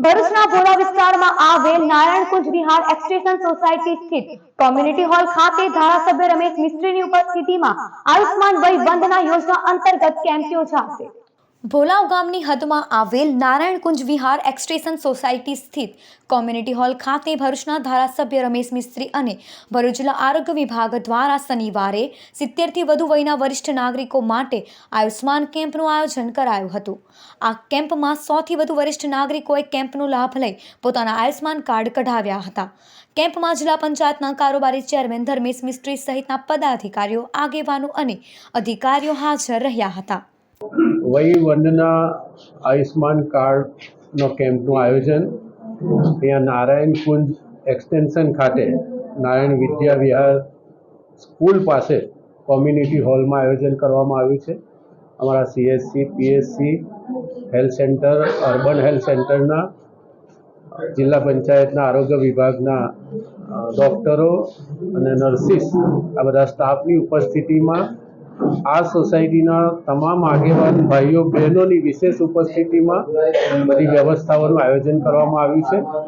ભરૂચના ભોલા વિસ્તારમાં આવેલ નારાયણકુંજ વિહાર એક્સટેશન સોસાયટી સ્થિત કોમ્યુનિટી હોલ ખાતે ધારાસભ્ય રમેશ મિસ્ત્રીની ઉપસ્થિતિમાં આયુષ્માન વય વંદના યોજના અંતર્ગત કેમ્પ યોજાશે ભોલાવ ગામની હદમાં આવેલ નારાયણકુંજ વિહાર એક્સટેશન સોસાયટી સ્થિત કોમ્યુનિટી હોલ ખાતે ભરૂચના ધારાસભ્ય રમેશ મિસ્ત્રી અને ભરૂચ આરોગ્ય વિભાગ દ્વારા શનિવારે સિત્તેરથી વધુ વયના વરિષ્ઠ નાગરિકો માટે આયુષ્માન કેમ્પનું આયોજન કરાયું હતું. આ કેમ્પમાં સોથી વધુ વરિષ્ઠ નાગરિકોએ કેમ્પનો લાભ લઈ પોતાના આયુષ્માન કાર્ડ કઢાવ્યા હતા. કેમ્પમાં જિલ્લા પંચાયતના કારોબારી ચેરમેન ધર્મેશ મિસ્ત્રી સહિતના પદાધિકારીઓ, આગેવાનો અને અધિકારીઓ હાજર રહ્યા હતા. વય વંદના આયુષ્માન કાર્ડનો કેમ્પનું આયોજન. ત્યાં નારાયણ કુંજ એક્સટેન્શન ખાતે નારાયણ વિદ્યા વિહાર સ્કૂલ પાસે કોમ્યુનિટી હોલમાં આયોજન કરવામાં આવ્યું છે. અમારા CSC PSC health centre, urban health સેન્ટરના, જિલ્લા પંચાયતના, આરોગ્ય વિભાગના ડૉક્ટરો અને નર્સિસ આ બધા સ્ટાફની ઉપસ્થિતિમાં આ સોસાયટીના તમામ આગેવાન ભાઈઓ બહેનોની વિશેષ ઉપસ્થિતિમાં બધી વ્યવસ્થાઓનું આયોજન કરવામાં આવ્યું છે.